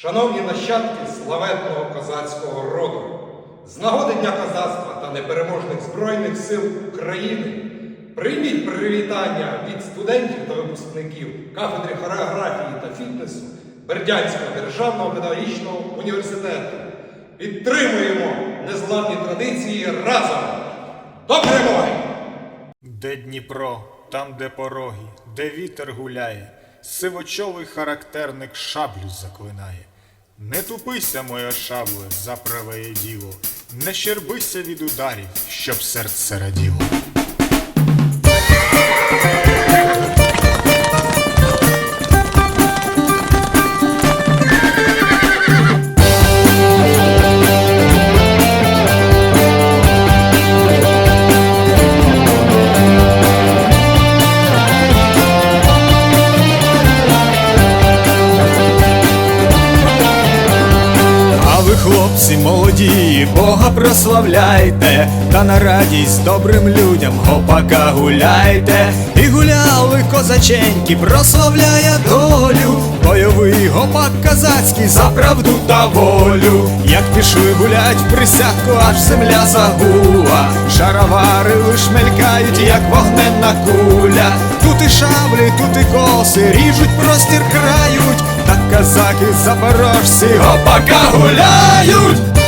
Шановні нащадки славетного козацького роду, з нагоди Дня козацтва та непереможних Збройних сил України прийміть привітання від студентів та випускників кафедри хореографії та фітнесу Бердянського державного педагогічного університету. Підтримуємо незламні традиції разом! До перемоги! Де Дніпро, там, де пороги, де вітер гуляє, сивочолий характерник шаблю заклинає. Не тупися, моя шабле, за праве діло, не щербися від ударів, щоб серце раділо. Хлопці молоді, Бога прославляйте, та на радість добрим людям гопака гуляйте. І гуляли козаченьки, прославляє долю, бойовий гопак казацький за правду та волю. Як пішли гулять в присядку, аж земля загула, шаровари лиш мелькають, як вогненна куля. Тут і шаблі, тут і коси, ріжуть простір крають. Так казаки запорожці опака гуляють.